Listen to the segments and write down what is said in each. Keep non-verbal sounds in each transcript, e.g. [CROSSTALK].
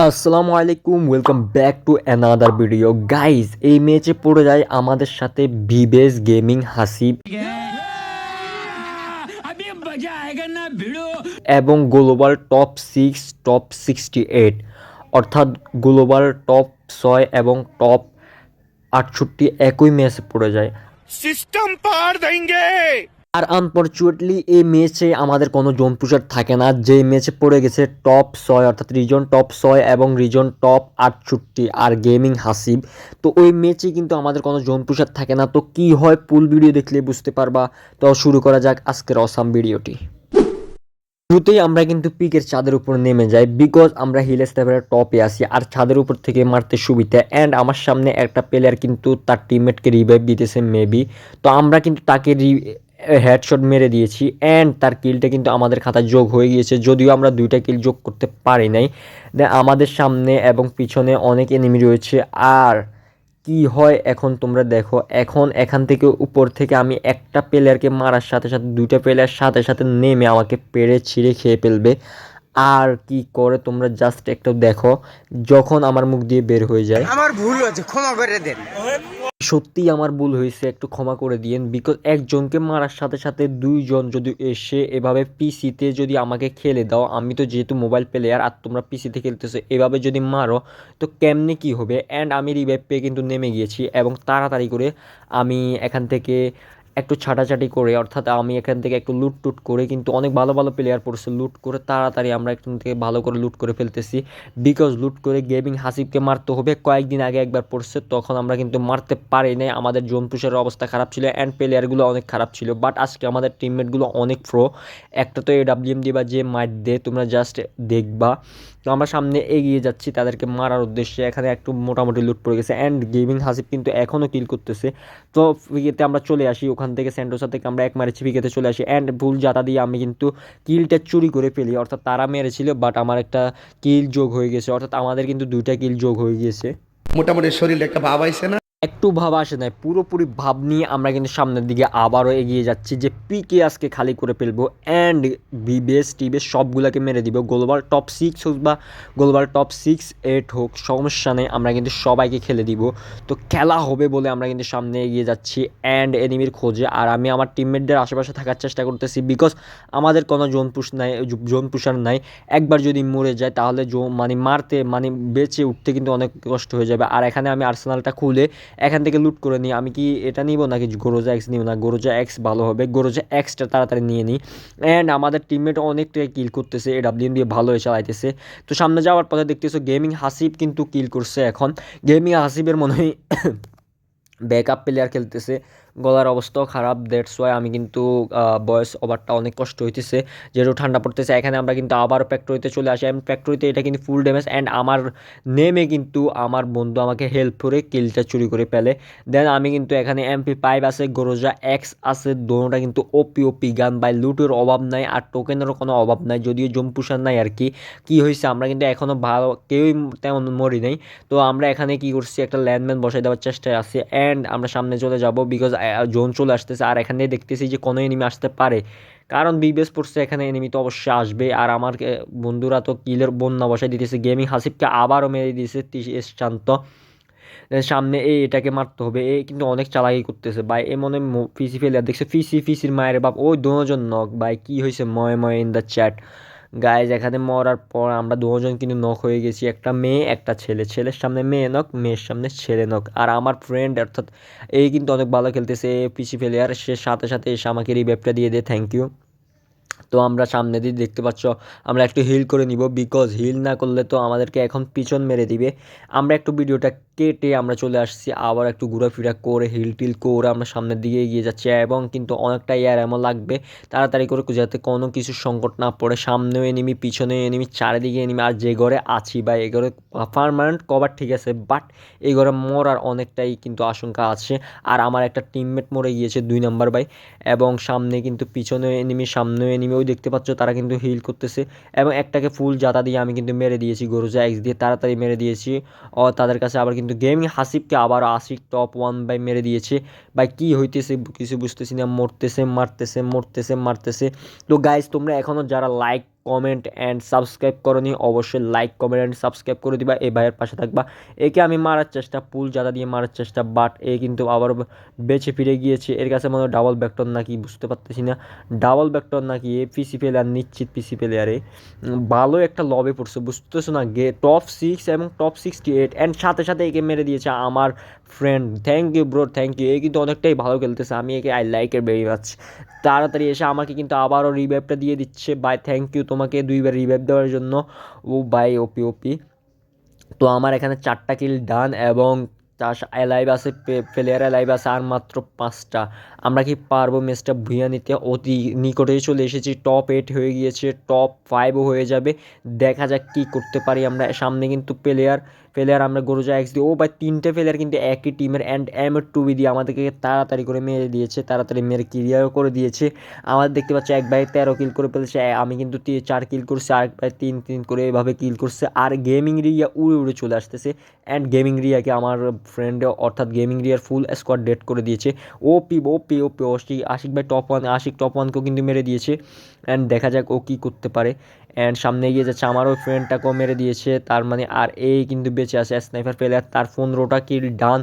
আসসালামু আলাইকুম welcome back to another video guys এই ম্যাচে পড়ে যায় আমাদের সাথে বিবেস গেমিং হাসিব এবং global top six top sixty eight অর্থাৎ গ্লোবাল টপ ছয় এবং টপ আটষট্টি একই ম্যাচে পড়ে যায়। সিস্টেম পার দেঙ্গে আর আনফর্চুনেটলি এই ম্যাচে আমাদের কোনো জোন পুষার থাকে না। যে ম্যাচে পড়ে গেছে টপ ছয়, অর্থাৎ রিজন টপ ছয় এবং রিজন টপ আটষট্টি আর গেমিং হাসিব। তো ওই ম্যাচে কিন্তু আমাদের কোনো জোন পুষার থাকে না। তো কি হয় ফুল ভিডিও দেখলে বুঝতে পারবা। তো শুরু করা যাক আজকের অসাম ভিডিওটি শুরুতেই আমরা কিন্তু পিকের ছাদের উপর নেমে যাই বিকজ আমরা হিল স্টেপের টপে আসি আর ছাদের উপর থেকে মারতে সুবিধা। অ্যান্ড আমার সামনে একটা প্লেয়ার কিন্তু তার টিমমেটকে রিভাইভ দিতেছে মেবি তো আমরা কিন্তু তাকে হেডশট মেরে দিয়েছি অ্যান্ড তার কিলটা কিন্তু আমাদের খাতায় যোগ হয়ে গিয়েছে, যদিও আমরা দুইটা কিল যোগ করতে পারি নাই। আমাদের সামনে এবং পিছনে অনেক এনিমি রয়েছে, আর কি হয় এখন তোমরা দেখো, এখন এখান থেকে উপর থেকে আমি একটা প্লেয়ারকে মারার সাথে সাথে, দুইটা প্লেয়ার সাথে সাথে নেমে আমাকে পেরে ছিঁড়ে খেয়ে ফেলবে। আর কি করে তোমরা জাস্ট একটু দেখো যখন আমার মুখ দিয়ে বের হয়ে যায়। আমার ভুল হয়েছে ক্ষমা করে দেন। সত্যিই আমার ভুল হয়েছে একটু ক্ষমা করে দিয়েন বিকজ একজনকে মারার সাথে সাথে দুইজন যদি এসে এভাবে পিসিতে যদি আমাকে খেলে দাও আমি তো যেহেতু মোবাইল প্লেয়ার আর তোমরা পিসিতে খেলতেছো এভাবে যদি মারো তো কেমনে কি হবে? অ্যান্ড আমি রিভাইভ পেয়ে কিন্তু নেমে গিয়েছি এবং তাড়াতাড়ি করে আমি এখান থেকে একটু ছাটাছাটি করে, অর্থাৎ আমি এখান থেকে একটু লুট টুট করে কিন্তু অনেক ভালো ভালো প্লেয়ার পড়ছে লুট করে তাড়াতাড়ি আমরা এখান থেকে ভালো করে লুট করে ফেলতেছি। বিকজ লুট করে গেমিং হাসিবকে মারতে হবে, কয়েকদিন আগে একবার পড়ছে, তখন আমরা কিন্তু মারতে পারি নাই। আমাদের জোন অবস্থা খারাপ ছিল অ্যান্ড প্লেয়ারগুলো অনেক খারাপ ছিল বাট আজকে আমাদের টিমমেটগুলো অনেক প্রো একটা তো এ ডাব্লিউএম দিয়ে বা যে মার দে, তোমরা জাস্ট দেখবা। তো আমরা সামনে এগিয়ে যাচ্ছি তাদেরকে মারার উদ্দেশ্যে, এখানে একটু মোটামুটি লুট পড়ে গেছে অ্যান্ড গেমিং হাসিব কিন্তু এখনও কিল করতেছে। তো ফিকেতে আমরা চলে আসি, ওখান থেকে স্যান্ডোসা থেকে আমরা এক মারে ছিপিকেতে চলে আসি। অ্যান্ড ভুল জাতা দিয়ে আমি কিন্তু কিলটা চুরি করে ফেলি। অর্থাৎ তারা মেরেছিল বাট আমার একটা কিল যোগ হয়ে গেছে। অর্থাৎ আমাদের কিন্তু দুইটা কিল যোগ হয়ে গিয়েছে মোটামুটি শরীরে একটা ভাব আইছে না? একটু ভাব আসে নাই। পুরোপুরি ভাব নিয়ে আমরা কিন্তু সামনের দিকে আবারও এগিয়ে যাচ্ছি যে পিকে আজকে খালি করে ফেলব অ্যান্ড বিবেস টিবেস সবগুলোকে মেরে দিব। গ্লোবাল টপ সিক্স হোক বা গ্লোবাল টপ সিক্স এইট হোক, সমস্যা নেই, আমরা কিন্তু সবাইকে খেলে দিব। তো খেলা হবে বলে আমরা কিন্তু সামনে এগিয়ে যাচ্ছি অ্যান্ড এনিমির খোঁজে। আর আমি আমার টিমমেটদের আশেপাশে থাকার চেষ্টা করতেছি বিকজ আমাদের কোনো জোন পুষ নাই, জোন পুষার নাই। একবার যদি মরে যায় তাহলে জো মানে মারতে মানে বেঁচে উঠতে কিন্তু অনেক কষ্ট হয়ে যাবে। আর এখানে আমি আর্সেনালটা খুলে এখান থেকে লুট করে নিই। আমি কি এটা নিব নাকি গরোজা এক্স নিব? না গরোজা এক্স ভালো হবে। গরোজা এক্সটা তাড়াতাড়ি নিয়ে নিই। অ্যান্ড আমাদের টিমমেট অনেকটাই কিল করতেছে। এ ডাব্লিউএম দিয়ে ভালো চালাইতেছে। তো সামনে যাওয়ার পথে দেখতেছো গেমিং হাসিব কিন্তু কিল করছে এখন। গেমিং হাসিবের মনে হয় [COUGHS] ব্যাকআপ প্লেয়ার খেলতেছে। গলার অবস্থাও খারাপ দ্যাটস ওয়াই আমি কিন্তু বয়স ওভারটা অনেক কষ্ট হইতেছে। যেহেতু ঠান্ডা পড়তেছে, এখানে আমরা কিন্তু আবার ফ্যাক্টরিতে চলে আসি। অ্যান্ড ফ্যাক্টরিতে এটা কিন্তু ফুল ড্যামেজ অ্যান্ড আমার নেমে কিন্তু আমার বন্ধু আমাকে হেল্প করে কিলটা চুরি করে ফেলে। দেন আমি কিন্তু এখানে এমপি ফাইভ আছে গোরোজা এক্স আছে, দোনোটা কিন্তু ওপি ওপি গান বাই লুটের অভাব নাই আর টোকেনেরও কোনো অভাব নাই, যদিও জম্পুসার নাই আর কি। কী হয়েছে আমরা কিন্তু এখনও ভালো, কেউই তেমন মরি নাই। তো আমরা এখানে কি করছি, একটা ল্যান্ডম্যান বসাই দেওয়ার চেষ্টায় আছি অ্যান্ড আমরা সামনে চলে যাব বিকজ জোন চলে আসতেছে। আর এখানে দেখতেছি যে কোনো এনিমি আসতে পারে। কারণ বিবেস পড়ছে এখানে এনিমি তো অবশ্যই আসবে। আর আমার বন্ধুরা তো কিলের বন্যা বসাই দিতেছে। গেমিং হাসিবকে আবারও মেরে দিয়েছে শান্ত। সামনে এই এটাকে মারতে হবে। এ কিন্তু অনেক চালাকি করতেছে। ভাই, এ মনে ফিসি ফেলে দেখছে ফিসি ফিসির মায়ের বাপ। ওই দুজন নক। ভাই, কি হয়েছে ময় ময় ইন দ্য চ্যাট গাইজ এখানে মরার পর আমরা দুজন কিন্তু নখ হয়ে গেছি। একটা মেয়ে, একটা ছেলে। ছেলের সামনে মেয়ে নক মেয়ের সামনে ছেলে নক আর আমার ফ্রেন্ড অর্থাৎ এই কিন্তু অনেক ভালো খেলতেছে পিসি প্লেয়ার সে সাথে সাথে এসে আমাকে রিভ্যাপটা দিয়ে দেয়। থ্যাংক ইউ তো আমরা সামনে দিয়ে দেখতে পাচ্ছ, আমরা একটু হিল করে নিব বিকজ হিল না করলে তো আমাদেরকে এখন পিছন মেরে দিবে। আমরা একটু ভিডিওটা কেটে আমরা চলে আসছি, আবার একটু ঘোরাফেরা করে হিল টিল করে আমরা সামনের দিকে এগিয়ে যাচ্ছি, এবং কিন্তু অনেকটা এয়ার এমন লাগবে। তাড়াতাড়ি করে যাতে কোনো কিছু সংকট না পড়ে, সামনেও এনিমি পিছনে এনিমি চারিদিকে এনিমি আর যে ঘরে আছি বা এ ঘরে পারমানেন্ট কভার ঠিক আছে বাট এই ঘরে মরার অনেকটাই কিন্তু আশঙ্কা আছে। আর আমার একটা টিমমেট মরে গিয়েছে দুই নাম্বার বাই এবং সামনে কিন্তু পিছনে এনিমি সামনে এনিমি ওই দেখতে পাচ্ছ তারা কিন্তু হিল করতেছে এবং একটাকে ফুল জাতা দিয়ে আমি কিন্তু মেরে দিয়েছি গরুজা এক্স দিয়ে তাড়াতাড়ি মেরে দিয়েছি। ও তাদের কাছে আবার কিন্তু গেমিং হাসিফকে আবার আশিক টপ ওয়ান বাই মেরে দিয়েছে। বা কি হইতেছে? কিছু বুঝতেছি না, মরতেছে, মারতেছে মরতেছে, মারতেছে। তো গাইজ তোমরা এখনও যারা লাইক কমেন্ট অ্যান্ড সাবস্ক্রাইব করনি, অবশ্যই লাইক কমেন্ট অ্যান্ড সাবস্ক্রাইব করে দিবা, এই ভাইয়ের পাশে থাকবা। একে আমি মারার চেষ্টা, পুল জাদা দিয়ে মারার চেষ্টা বাট এ কিন্তু আবার বেঁচে ফিরে গিয়েছে। এর কাছে মনে হয় ডাবল ব্যাকটন নাকি, বুঝতে পারতেছি না। ডাবল ব্যাকটন নাকি, এ পিসি প্লেয়ার নিশ্চিত পিসি প্লেয়ারে ভালো একটা লবে পড়ছে, বুঝতেছো না? গে টপ সিক্স এবং টপ সিক্সটি এইট অ্যান্ড সাথে সাথে একে মেরে দিয়েছে আমার friend thank you bro thank you এ কিন্তু অনেকটাই ভালো খেলতেছে, আমি একে আই লাইক এর ভেরি মাচ তাড়াতাড়ি এসে আমাকে কিন্তু আবারও রিভাইভটা দিয়ে দিচ্ছে। বাই থ্যাংক ইউ তোমাকে দুইবার রিভাইভ দেওয়ার জন্য। ও বাই ওপি ওপি তো আমার এখানে চারটা কিল ডান এবং চাষ অ্যালাইভ আছে প্লেয়ার অ্যালাইভ আছে আর মাত্র পাঁচটা। আমরা কি পারব ম্যাচটা ভুইয়া নিতে অতি নিকটেই চলে এসেছি টপ এইট হয়ে গিয়েছে টপ ফাইভও হয়ে যাবে। দেখা যাক কী করতে পারি আমরা। সামনে কিন্তু প্লেয়ার প্লেয়ার আমরা গরুজা এক্স দিয়ে, ও ভাই তিনটে প্লেয়ার কিন্তু একই টিমের অ্যান্ড এম টুবি দিয়ে আমাদেরকে তাড়াতাড়ি করে মেরে দিয়েছে, তাড়াতাড়ি মেরে ক্লিয়ারও করে দিয়েছে। আমাদের দেখতে পাচ্ছি এক ভাই তেরো কিল করে ফেলেছে, আমি কিন্তু চার কিল করছি, আর এক ভাই তিন তিন করে এভাবে কিল করছে। আর গেমিং রিয়া উড়ে উড়ে চলে আসতেছে। অ্যান্ড গেমিং রিয়াকে আমার ফ্রেন্ডে অর্থাৎ গেমিং রিয়ার ফুল স্কোয়াড ডেট করে দিয়েছে। O P O P O P Ashik Ashik ভাই টপ ওয়ান আশিক টপ ওয়ানকেও কিন্তু মেরে দিয়েছে। অ্যান্ড দেখা যাক ও কী করতে পারে। অ্যান্ড সামনে গিয়ে যাচ্ছে আমারও ফ্রেন্ডটাকেও মেরে দিয়েছে। তার মানে আর এই কিন্তু বেঁচে আছে। স্নাইপার প্লেয়ার তার ফোন পনেরোটা কিল ডান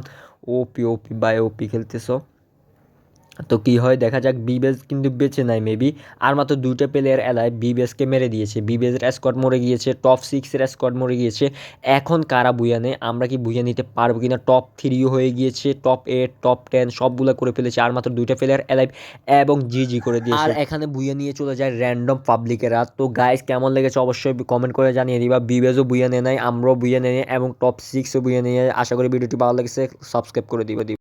ওপি ওপি বাই ওপি খেলতেছো। তো কি হয়? দেখা যাক বিবেস কিন্তু বেঁচে নাই মেবি আর মাত্র দুইটা প্লেয়ার এলায় বিবেসকে মেরে দিয়েছে। বিবেসের স্কোয়াড মরে গিয়েছে টপ সিক্সের স্কোয়াড মরে গিয়েছে। এখন কারা বুয়া নেই আমরা কি বুয়া নিতে পারব কিনা? টপ থ্রিও হয়ে গিয়েছে টপ এইট টপ টেন সবগুলো করে ফেলেছে, আর মাত্র দুইটা প্লেয়ার এলাইভ এবং জি জি করে দিয়েছে। আর এখানে বুয়া নিয়ে চলে যায় র্যান্ডম পাবলিকেরা তো গাইস কেমন লেগেছে অবশ্যই কমেন্ট করে জানিয়ে দিবা। বিবেজও বুয়া নেয় নাই, আমরাও বুয়া নেই, এবং টপ সিক্সও বুয়া নিয়ে আশা করি ভিডিওটি ভালো লেগেছে সাবস্ক্রাইব করে দিবা।